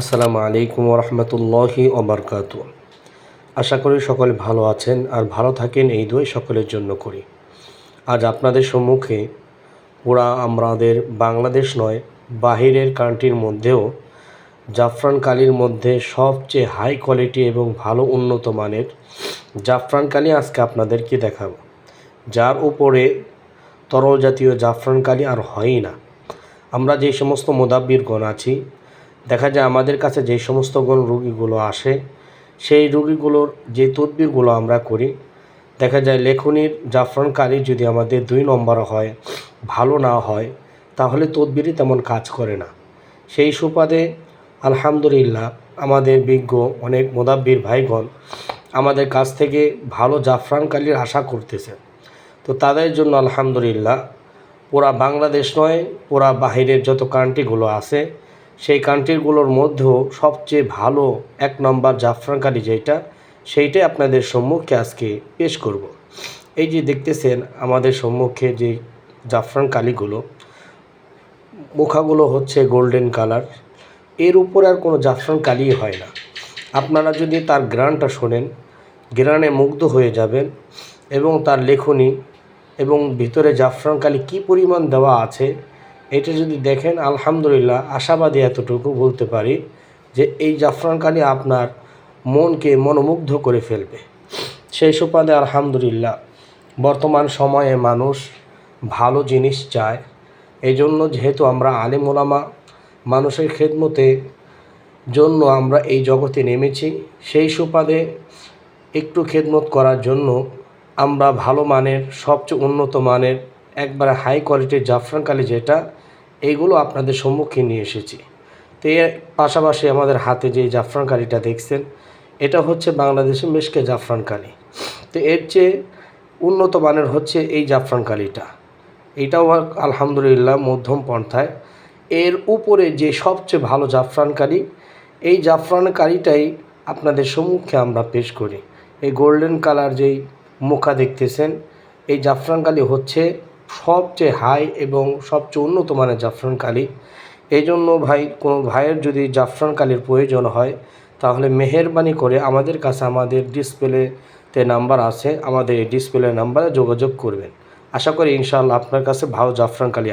আসসালামু আলাইকুম রহমতুল্লাহি ওবরকাত। আশা করি সকলে ভালো আছেন আর ভালো থাকেন, এই দোয় সকলের জন্য করি। আজ আপনাদের সম্মুখে পুরা আমাদের বাংলাদেশ নয়, বাহিরের কান্ট্রির মধ্যেও জাফরান কালির মধ্যে সবচেয়ে হাই কোয়ালিটি এবং ভালো উন্নত মানের জাফরান কালি আজকে আপনাদেরকে দেখাবো। যার উপরে তরল জাতীয় জাফরান কালি আর হয়ই না। আমরা যে সমস্ত মোদাব্বিরগণ আছি দেখা যায় আমাদের কাছে যে সমস্ত গণ রুগীগুলো আসে, সেই রুগীগুলোর যে তদবিরগুলো আমরা করি, দেখা যায় লেখনির জাফরান কালি যদি আমাদের দুই নম্বর হয়, ভালো না হয়, তাহলে তদবিরই তেমন কাজ করে না। সেই সুপাদে আলহামদুলিল্লাহ আমাদের বিজ্ঞ অনেক মোদাব্বির ভাইগণ আমাদের কাছ থেকে ভালো জাফরান কালির আশা করতেছে। তো তাদের জন্য আলহামদুলিল্লাহ পুরা বাংলাদেশ নয়, পুরা বাহিরের যত কান্ট্রিগুলো আছে সেই কান্ট্রিগুলোর মধ্যেও সবচেয়ে ভালো এক নম্বর জাফরান কালি যেটা, সেইটাই আপনাদের সম্মুখে আজকে পেশ করব। এই যে দেখতেছেন আমাদের সম্মুখে যে জাফরান কালিগুলো মুখাগুলো হচ্ছে গোল্ডেন কালারের উপর আর কোনো জাফরান কালি হয় না আপনারা যদি তার গ্রানটা শোনেন, গ্রানে মুগ্ধ হয়ে যাবেন এবং তার লেখনী এবং ভিতরে জাফরান কালি কী পরিমাণ দেওয়া আছে এটা যদি দেখেন, আলহামদুলিল্লাহ, আশাবাদী এতটুকু বলতে পারি যে এই জাফরান কালি আপনার মনকে মনোমুগ্ধ করে ফেলবে। সেই সুপাদে আলহামদুলিল্লাহ, বর্তমান সময়ে মানুষ ভালো জিনিস চায়। এই জন্য যেহেতু আমরা আলিম ওলামা, মানুষের খেদমতে জন্য আমরা এই জগতে নেমেছি, সেই সুপাদে একটু খেদমত করার জন্য আমরা ভালো মানের, সবচেয়ে উন্নত মানের, একবারে হাই কোয়ালিটির জাফরান কালি যেটা এইগুলো আপনাদের সম্মুখে নিয়ে এসেছি। তো এর পাশাপাশি আমাদের হাতে যে জাফরান কালিটা দেখছেন, এটা হচ্ছে বাংলাদেশের মেশকে জাফরান কালি। তো এর চেয়ে উন্নত মানের হচ্ছে এই জাফরান কালিটা। এটাও আলহামদুলিল্লাহ মধ্যম পন্থায়। এর উপরে যে সবচেয়ে ভালো জাফরান কালি, এই জাফরান কালিটাই আপনাদের সম্মুখে আমরা পেশ করি। এই গোল্ডেন কালার যেই মুখা দেখতেছেন, এই জাফরান কালি হচ্ছে সবচেয়ে হাই এবং সবচেয়ে উন্নত মানের জাফরান কালি। এই জন্য ভাই, কোনো ভাইয়ের যদি জাফরান কালির প্রয়োজন হয়, তাহলে মেহরবানি করে আমাদের কাছে আমাদের ডিসপ্লেতে নাম্বার আছে, আমাদের এই ডিসপ্লে নাম্বারে যোগাযোগ করবেন। আশা করি ইনশাআল্লাহ আপনার কাছে ভালো জাফরান কালি